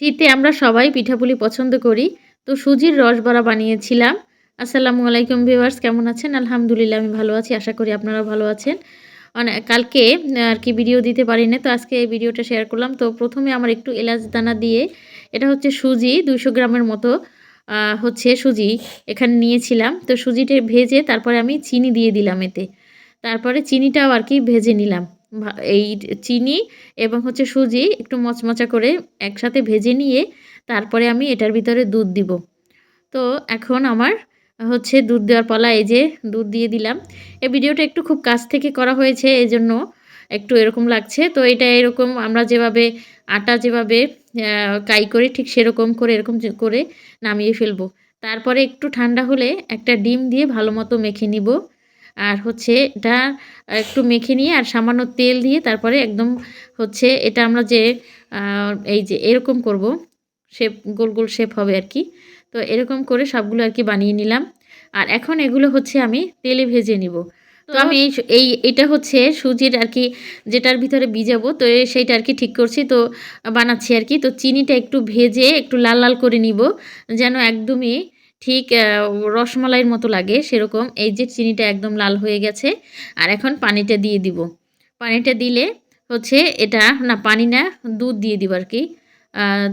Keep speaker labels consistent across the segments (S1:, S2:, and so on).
S1: শীতে আমরা সবাই পিঠাপুলি পছন্দ করি। তো সুজির রসবড়া বানিয়েছিলাম। আসসালামু আলাইকুম ভিউয়ার্স, কেমন আছেন? আলহামদুলিল্লাহ, আমি ভালো আছি, আশা করি আপনারা ভালো আছেন। মানে কালকে আর কি ভিডিও দিতে পারি না তো আজকে এই ভিডিওটা শেয়ার করলাম। তো প্রথমে আমার একটু এলাচ দানা দিয়ে, এটা হচ্ছে সুজি, দুইশো গ্রামের মতো হচ্ছে সুজি এখানে নিয়েছিলাম। তো সুজিটা ভেজে তারপরে আমি চিনি দিয়ে দিলাম এতে। তারপরে চিনিটাও আর কি ভেজে নিলাম। এই চিনি এবং হচ্ছে সুজি একটু মচমচা করে একসাথে ভেজে নিয়ে তারপরে আমি এটার ভিতরে দুধ দিব। তো এখন আমার হচ্ছে দুধ দেওয়ার পালা, এই যে দুধ দিয়ে দিলাম। এই ভিডিওটা একটু খুব কাছ থেকে করা হয়েছে এই জন্য একটু এরকম লাগছে। তো এটা এরকম আমরা যেভাবে আটা যেভাবে কাই করি, ঠিক সেরকম করে, এরকম করে নামিয়ে ফেলব। তারপরে একটু ঠান্ডা হলে একটা ডিম দিয়ে ভালো মতো মেখে নিব। আর হচ্ছে এটা একটু মেখে নিয়ে আর সামান্য তেল দিয়ে তারপরে একদম হচ্ছে এটা আমরা যে এই যে এরকম করব শেপ গোল গোল শেপ হবে আর কি। তো এরকম করে সবগুলো আর কি বানিয়ে নিলাম। আর এখন এগুলো হচ্ছে আমি তেলে ভেজে নিব। তো আমি এই এটা হচ্ছে সুজির আর কি যেটার ভিতরে ভিজাবো তো সেইটা আর কি ঠিক করছি তো বানাচ্ছি আর কি। তো চিনিটা একটু ভেজে একটু লাল লাল করে নিব যেন একদমই ঠিক রসমালাইয়ের মতো লাগে সেরকম। এই যে চিনিটা একদম লাল হয়ে গেছে। আর এখন পানিটা দিয়ে দিব। পানিটা দিলে হচ্ছে এটা, না, পানি না, দুধ দিয়ে দিব আর কি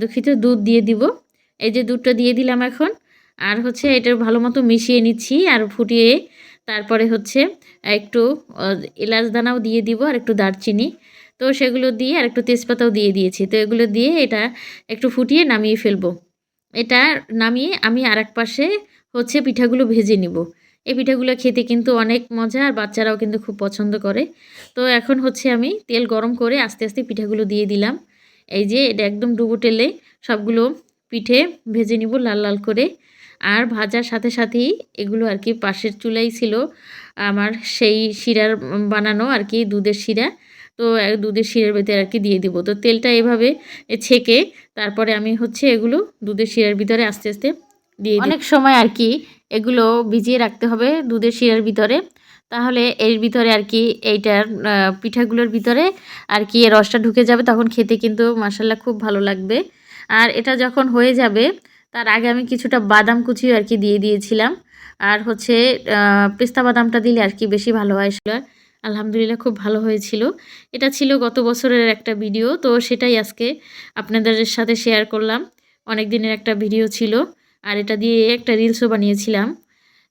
S1: দুঃখিত, দুধ দিয়ে দিব। এই যে দুধটা দিয়ে দিলাম এখন। আর হচ্ছে এটা ভালো মতো মিশিয়ে নিচ্ছি আর ফুটিয়ে তারপরে হচ্ছে একটু এলাচ দানাও দিয়ে দিব আর একটু দারচিনি। তো সেগুলো দিয়ে আর একটু তেজপাতাও দিয়ে দিয়েছি। তো এগুলো দিয়ে এটা একটু ফুটিয়ে নামিয়ে ফেলব। এটা নামিয়ে আমি আর পাশে হচ্ছে পিঠাগুলো ভেজে নিব। এই পিঠাগুলো খেতে কিন্তু অনেক মজা আর বাচ্চারাও কিন্তু খুব পছন্দ করে। তো এখন হচ্ছে আমি তেল গরম করে আস্তে আস্তে পিঠাগুলো দিয়ে দিলাম। এই যে এটা একদম ডুবো তেলে সবগুলো পিঠে ভেজে নিব লাল লাল করে। আর ভাজার সাথে সাথেই এগুলো আর কি পাশের চুলাই ছিল। আমার সেই শিরার বানানো আর কি দুধের শিরা। তো দুধের শিরার ভিতরে আর কি দিয়ে দিব। তো তেলটা এভাবে ছেঁকে তারপরে আমি হচ্ছে এগুলো দুধের শিরার ভিতরে আস্তে আস্তে দিয়ে অনেক সময় আর কি এগুলো ভিজিয়ে রাখতে হবে দুধের শিরার ভিতরে। তাহলে এর ভিতরে আর কি এইটার পিঠাগুলোর ভিতরে আর কি রসটা ঢুকে যাবে, তখন খেতে কিন্তু মাসাল্লা খুব ভালো লাগবে। আর এটা যখন হয়ে যাবে, তার আগে আমি কিছুটা বাদাম কুচিও আর কি দিয়ে দিয়েছিলাম। আর হচ্ছে পেস্তা বাদামটা দিলে আর কি বেশি ভালো হয়। আলহামদুলিল্লাহ খুব ভালো হয়েছিল। এটা ছিল গত বছরের একটা ভিডিও, তো সেটাই আজকে আপনাদের সাথে শেয়ার করলাম। অনেক দিনের একটা ভিডিও ছিল, আর এটা দিয়ে একটা রিলসও বানিয়েছিলাম।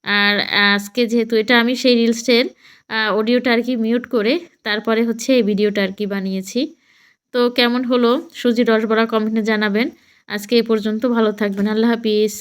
S1: আর আজকে যেহেতু এটা আমি সেই রিলসের অডিওটা আর কি মিউট করে তারপরে হচ্ছে এই ভিডিওটা আর কি বানিয়েছি। তো কেমন হলো? সুজি রসবড়া কমেন্টে জানাবেন। আজকে এ পর্যন্ত ভালো থাকবেন। আল্লাহ হাফিজ।